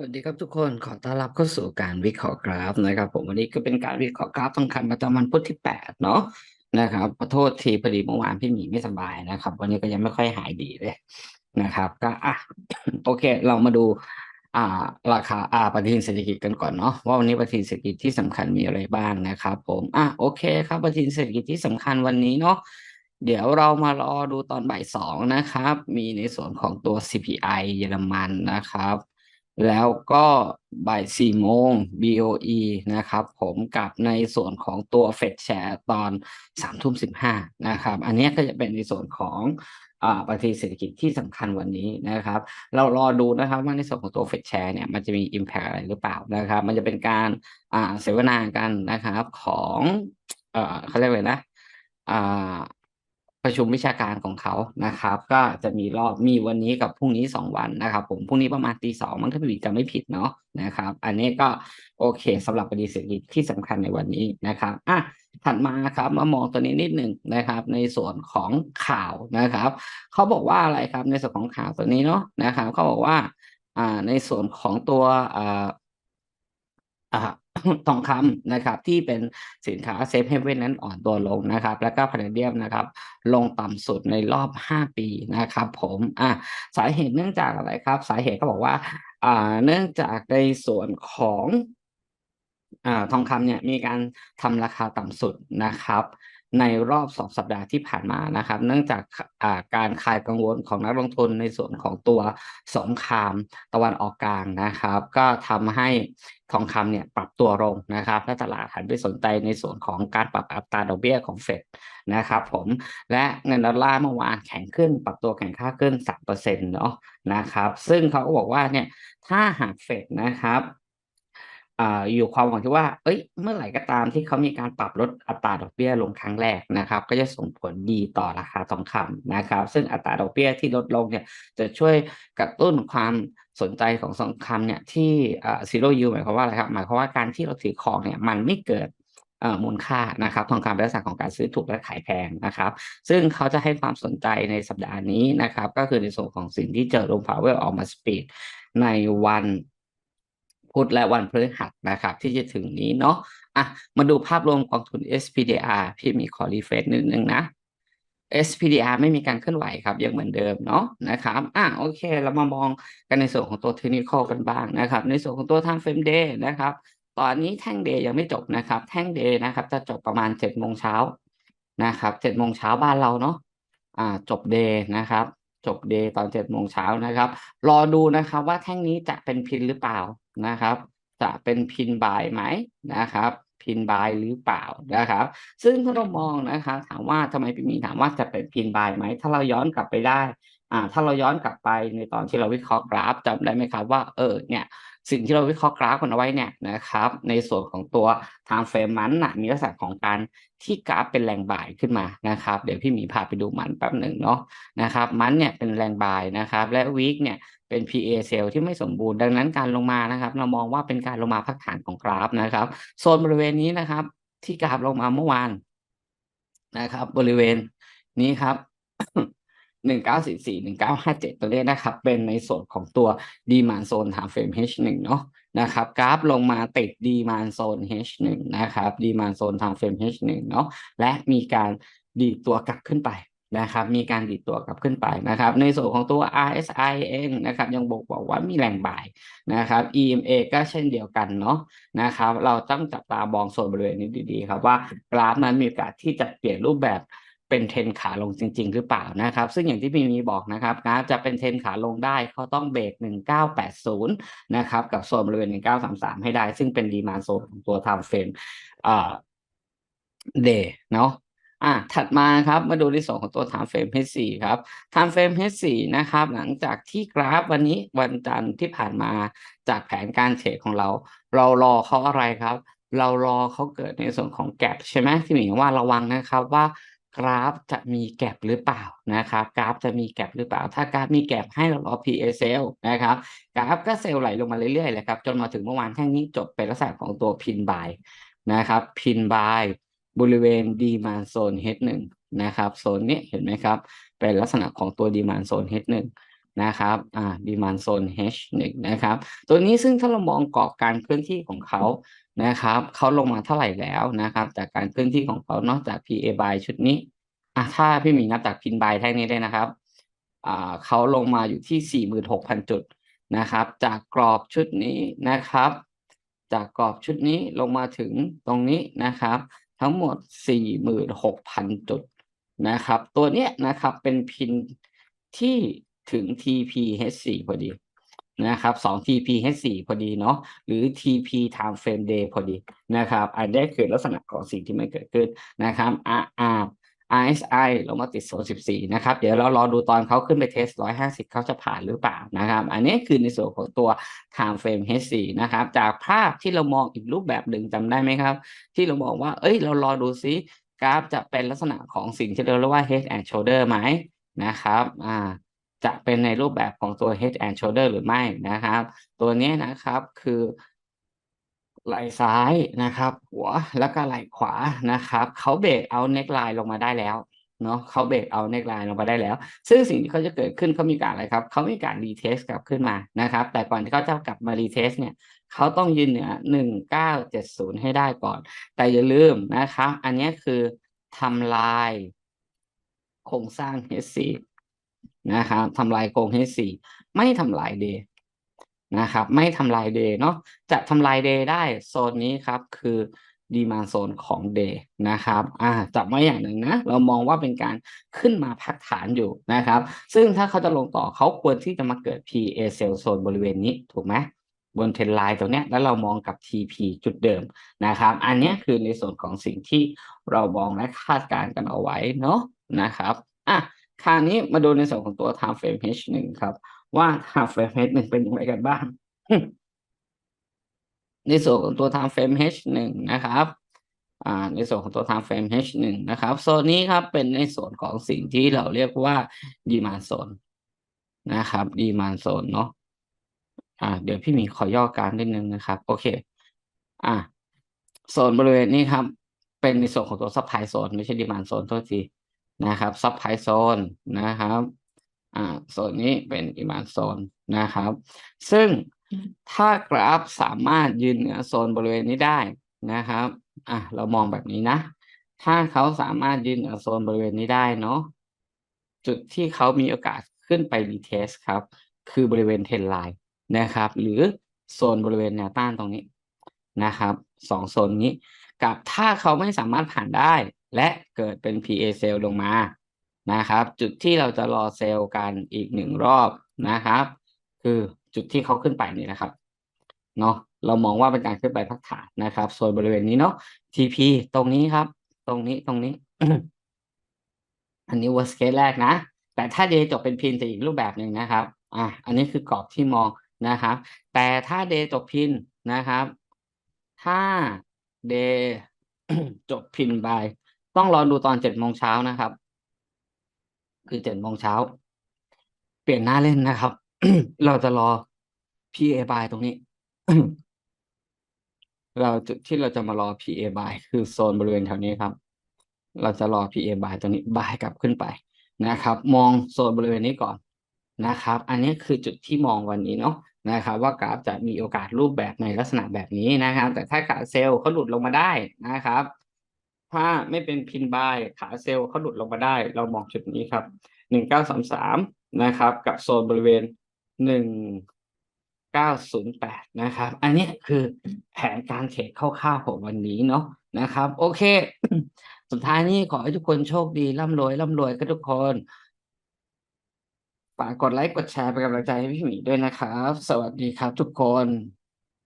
สวัสดีครับทุกคนขอต้อนรับเข้าสู่การวิเคราะห์กราฟนะครับ ผมวันนี้ก็เป็นการวิเคราะห์กราฟทองคำประจำวันพุธที่8เนาะนะครับขอโทษทีพอดีเมื่อวานพี่หมีไม่สบายนะครับ วันนี้ก็ยังไม่ค่อยหายดีเลยนะครับ ก็อะโอเค เรามาดู อ่า ราคาอ่าปฏิทินเศรษฐกิจกันก่อนเนาะว่าวันนี้ปฏิทินเศรษฐกิจที่สำคัญมีอะไรบ้างนะครับ ผมอะโอเคครับปฏิทินเศรษฐกิจที่สำคัญวันนี้เนาะเดี๋ยวเรามารอดูตอนบ่ายสองนะครับ มีในส่วนของตัว CPI เยอรมันนะครับ แล้วก็บ่ายสี่โมง BOE นะครับ ผมกับในส่วนของตัวเฟดแชร์ตอนสามทุ่มสิบห้านะครับ อันนี้ก็จะเป็นในส่วนของอปฏิทินเศรษฐกิจที่สำคัญวันนี้นะครับ เรารอดูนะครับว่าในส่วนของตัวเฟดแชร์เนี่ยมันจะมี Impact อะไรหรือเปล่านะครับ มันจะเป็นการเสวนากันนะครับของเอ่อเขาเรียกเลยนะ ประชุมวิชาการของเขานะครับ ก็จะมีรอบมีวันนี้กับพรุ่งนี้สองวันนะครับ ผมพรุ่งนี้ประมาณตีสองมันถ้าพี่จะไม่ผิดเนาะนะครับ อันนี้ก็โอเคสำหรับประเด็นเศรษฐกิจที่สำคัญในวันนี้นะครับอะถัดมาครับมามองตัวนี้นิดหนึ่งนะครับ ในส่วนของข่าวนะครับเขาบอกว่าอะไรครับในส่วนของข่าวตัวนี้เนาะนะครับเขาบอกว่าอ่าในส่วนของตัวอ่า ทองคำนะครับที่เป็นสินค้าเซฟเฮเว่นนั้นอ่อนตัวลงนะครับ แล้วก็พาราเดียมนะครับลงต่ำสุดในรอบ 5 ปีนะครับผมอะสาเหตุเนื่องจากอะไรครับ สาเหตุก็บอกว่าอ่าเนื่องจากในส่วนของอ่าทองคำเนี่ยมีการทำราคาต่ำสุดนะครับ ในรอบสองสัปดาห์ที่ผ่านมานะครับ เนื่องจากาการคลายกังวลของนักลงทุนในส่วนของตัวสงครามตะวันออกกลางนะครับ ก็ทำให้ทองคำเนี่ยปรับตัวลงนะครับและตลาดหันไปสนใจในส่วนของการปรับอัตราดอกเบี้ยของเฟดนะครับผมและเงินดอลลาร์เมื่อวานแข็งขึ้น ปรับตัวแข็งค่าขึ้น3%เนาะนะครับ ซึ่งเขาก็บอกว่าเนี่ยถ้าหากเฟดนะครับ อยู่ความหวังที่ว่า เอ้ย เมื่อไหร่ก็ตามที่เขามีการปรับลดอัตราดอกเบี้ยลงครั้งแรกนะครับ ก็จะส่งผลดีต่อราคาทองคำนะครับ ซึ่งอัตราดอกเบี้ยที่ลดลงเนี่ยจะช่วยกระตุ้นความสนใจของทองคำเนี่ยที่อ่า zero yield หมายความว่าอะไรครับ หมายความว่าการที่เราถือของเนี่ยมันไม่เกิดมูลค่านะครับทองคำเป็นลักษณะของการซื้อถูกและขายแพงนะครับ ซึ่งเขาจะให้ความสนใจในสัปดาห์นี้นะครับ ก็คือในส่วนของสิ่งที่เจอลงพาวเวลออกมาสปีดในวัน พุธและวันพฤหัสนะครับ ที่จะถึงนี้เนาะอะมาดูภาพรวมกองทุน SPDR พี่มีขอรีเฟรชนิดนึงนะ SPDR ไม่มีการเคลื่อนไหวครับยังเหมือนเดิมเนาะนะครับอะโอเค เรามามองกันในส่วนของตัวเทคนิคกันบ้างนะครับ ในส่วนของตัว time frame day นะครับ ตอนนี้แท่งเดย์ยังไม่จบนะครับ แท่งเดย์นะครับ จะจบประมาณเจ็ดโมงเช้านะครับเจ็ดโมงเช้าบ้านเราเนาะอ่าจบเดย์นะครับ จบเดย์ตอนเจ็ดโมงเช้านะครับ รอดูนะครับว่าแท่งนี้จะเป็นพินหรือเปล่า นะครับ จะเป็นพินบายไหมนะครับพินบายหรือเปล่านะครับ ซึ่งถ้าเรามองนะครับถามว่าทำไมพี่มีถามว่าจะเป็นพินบายไหมถ้าเราย้อนกลับไปได้อ่าถ้าเราย้อนกลับไปในตอนที่เราวิเคราะห์กราฟจำได้ไหมครับว่าเออเนี่ย สิ่งที่เราวิเคราะห์กราฟกันเอาไว้เนี่ยนะครับในส่วนของตัว time frame มันนะมีลักษณะของการที่กราฟเป็นแรงบ่ายขึ้นมานะครับ เดี๋ยวพี่หมีพาไปดูมันแป๊บหนึ่งเนาะนะครับมันเนี่ยเป็นแรงบ่ายนะครับ และวีคเนี่ยเป็น PA เซลที่ไม่สมบูรณ์ดังนั้นการลงมานะครับ เรามองว่าเป็นการลงมาพักฐานของกราฟนะครับโซนบริเวณนี้นะครับ ที่กราฟลงมาเมื่อวานนะครับ บริเวณนี้ครับ หนึ่งเก้าสี่สี่หนึ่งเก้าห้าเจ็ดตัวเลขนะครับ เป็นในส่วนของตัวดีมานโซนถามเฟรม H หนึ่งเนาะนะครับกราฟลงมาติดดีมานโซน H หนึ่งนะครับดีมานโซนทางเฟรม H หนึ่งเนาะและมีการดีดตัวกลับขึ้นไปนะครับมีการดีดตัวกลับขึ้นไปนะครับ ในส่วนของตัว RSI เองนะครับยังบอกบอกว่ามีแรงบ่ายนะครับ EMA ก็เช่นเดียวกันเนาะนะครับ เราต้องจับตามองโซนบริเวณนี้ดีๆ ครับว่ากราฟนั้นมีโอกาสที่จะเปลี่ยนรูปแบบ เป็นเทรนขาลงจริง ๆ หรือเปล่านะครับ ซึ่งอย่างที่พี่มีบอกนะครับกราฟจะเป็นเทรนขาลงได้เขาต้องเบรก 1980 นะครับ กับโซนบริเวณ 1933 ให้ได้ ซึ่งเป็นดีมาโซนของตัว time frame อ่า day เนาะอะถัดมาครับมาดูในส่วนของตัว time frame H4 ครับ time frame H4 นะครับ หลังจากที่กราฟวันนี้วันจันทร์ที่ผ่านมาจากแผนการเทรดของเรา เรารอเขาอะไรครับ เรารอเขาเกิดในส่วนของแกลบใช่ไหมที่หมายว่าระวังนะครับว่า กราฟจะมีแกลบหรือเปล่านะครับ กราฟจะมีแกลบหรือเปล่า ถ้ากราฟมีแกลบให้เรารอ PA เซลนะครับ กราฟก็เซลล์ไหลลงมาเรื่อยๆเลยครับ จนมาถึงเมื่อวานแท่งนี้จบเป็นลักษณะของตัวพินบายนะครับ พินบายบริเวณดีมานโซน H1 นะครับ โซนนี้เห็นไหมครับ เป็นลักษณะของตัวดีมานโซน H1 น นะครับอ่า demand zone H1 นะครับ ตัวนี้ซึ่งถ้าเรามองกรอบการเคลื่อนที่ของเขานะครับเขาลงมาเท่าไหร่แล้วนะครับ จากการเคลื่อนที่ของเขานอกจาก PA buy ชุดนี้อะถ้าพี่หมีนับจากพินบายแท่งนี้ได้นะครับอ่าเขาลงมาอยู่ที่ 46,000 จุดนะครับ จากกรอบชุดนี้นะครับ จากกรอบชุดนี้ลงมาถึงตรงนี้นะครับ ทั้งหมด 46,000 จุดนะครับ ตัวเนี้ยนะครับเป็นพินที่ ถึง TPH4 พอดีนะครับ2 TPH4 พอดีเนาะหรือ TP time frame day พอดีนะครับอันนี้คือลักษณะของสิ่งที่ไมันเกิดขึ้นนะครับ RR RSI ลงมาติดโซน14 นะครับ เดี๋ยวเรารอดูตอนเขาขึ้นไปเทส 150 เขาจะผ่านหรือเปล่านะครับ อันนี้คือในส่วนของตัว time frame H4 นะครับ จากภาพที่เรามองอีกรูปแบบหนึ่งจำได้ไหมครับ ที่เราบอกว่า เอ้ย เรารอดูซิกราฟจะเป็นลักษณะของสิ่งที่เราเรียกว่า head and shoulder ไหมนะครับ อ่า จะเป็นในรูปแบบของตัว head and shoulder หรือไม่นะครับ ตัวนี้นะครับคือไหล่ซ้ายนะครับ หัวแล้วก็ไหล่ขวานะครับเขาเบรกเอาเน็กไลน์ลงมาได้แล้วเนาะเขาเบรกเอาเน็กไลน์ลงมาได้แล้ว ซึ่งสิ่งที่เขาจะเกิดขึ้นเขามีการอะไรครับเขามีการรีเทสกลับขึ้นมานะครับ แต่ก่อนที่เขาจะกลับมารีเทสเนี่ยเขาต้องยืนเหนือหนึ่งเก้าเจ็ดศูนย์ให้ได้ก่อน แต่อย่าลืมนะครับ อันนี้คือทำลายโครงสร้าง H4 นะครับทำลายโครง H4 ไม่ทำลายเดย์นะครับ ไม่ทำลายเดย์เนาะจะทำลายเดย์ได้โซนนี้ครับคือดีมาโซนของเดย์นะครับอ่าจับไว้อย่างหนึ่งนะ เรามองว่าเป็นการขึ้นมาพักฐานอยู่นะครับ ซึ่งถ้าเขาจะลงต่อเขาควรที่จะมาเกิด PA cell โซนบริเวณนี้ถูกไหมบนเทรนไลน์ตรงเนี้ยแล้วเรามองกับ TP จุดเดิมนะครับ อันนี้คือในส่วนของสิ่งที่เรามองและคาดการณ์กันเอาไว้เนาะนะครับอะ คราวนี้มาดูในส่วนของตัว time frame H1 ครับ ว่า time frame H1 เป็นอย่างไรกันบ้าง ในส่วนของตัว time frame H1 นะครับอ่าในส่วนของตัว time frame H1 นะครับโซนนี้ครับเป็นในส่วนของสิ่งที่เราเรียกว่า demand zone นะครับ demand zone เนาะอ่า เดี๋ยวพี่หมีขอย่อการนิดนึงนะครับ โอเค อ่าโซนบริเวณนี้ครับ เป็นในส่วนของตัว supply zone ไม่ใช่ demand zone โทษที นะครับ supply zone นะครับอ่าโซนนี้เป็น demand zone นะครับ ซึ่งถ้ากราฟสามารถยืนเหนือโซนบริเวณนี้ได้นะครับอะเรามองแบบนี้นะ ถ้าเขาสามารถยืนเหนือโซนบริเวณนี้ได้เนาะจุดที่เขามีโอกาสขึ้นไปรีเทสครับ คือบริเวณเทรนไลน์นะครับ หรือโซนบริเวณแนวต้านตรงนี้นะครับสองโซนนี้ กับถ้าเขาไม่สามารถผ่านได้ และเกิดเป็น PA เซลลงมานะครับ จุดที่เราจะรอเซลล์กันอีกหนึ่งรอบนะครับ คือจุดที่เขาขึ้นไปนี่นะครับเนาะเรามองว่าเป็นการขึ้นไปพักฐานนะครับโซนบริเวณนี้เนาะ TP ตรงนี้ครับ ตรงนี้ตรงนี้ อันนี้ worst case แรกนะ แต่ถ้าเดย์จบเป็นพินจะอีกรูปแบบหนึ่งนะครับ อะอันนี้คือกรอบที่มองนะครับ แต่ถ้าเดย์จบพินนะครับ ถ้าเดย์จบพินบาย ต้องรอดูตอนเจ็ดโมงเช้านะครับ คือเจ็ดโมงเช้า เปลี่ยนหน้าเล่นนะครับ เราจะรอ PA buy ตรงนี้ เราจุดที่เราจะมารอ PA buy คือโซนบริเวณแถวนี้ครับ เราจะรอ PA buy ตรงนี้ buy กลับขึ้นไปนะครับ มองโซนบริเวณนี้ก่อนนะครับ อันนี้คือจุดที่มองวันนี้เนาะนะครับ ว่ากราฟจะมีโอกาสรูปแบบในลักษณะแบบนี้นะครับ แต่ถ้าขาเซลล์เขาหลุดลงมาได้นะครับ ถ้าไม่เป็นพินบายขาเซลล์เขาหลุดลงมาได้ เรามองจุดนี้ครับหนึ่งเก้าสามสามนะครับ กับโซนบริเวณหนึ่งเก้าศูนย์แปดนะครับ อันนี้คือแผนการเทรดคร่าวๆของวันนี้เนาะนะครับ โอเค สุดท้ายนี้ขอให้ทุกคนโชคดีร่ำรวยร่ำรวยกันทุกคนฝากกดไลค์กดแชร์เป็นกำลังใจให้พี่หมีด้วยนะครับ สวัสดีครับทุกคน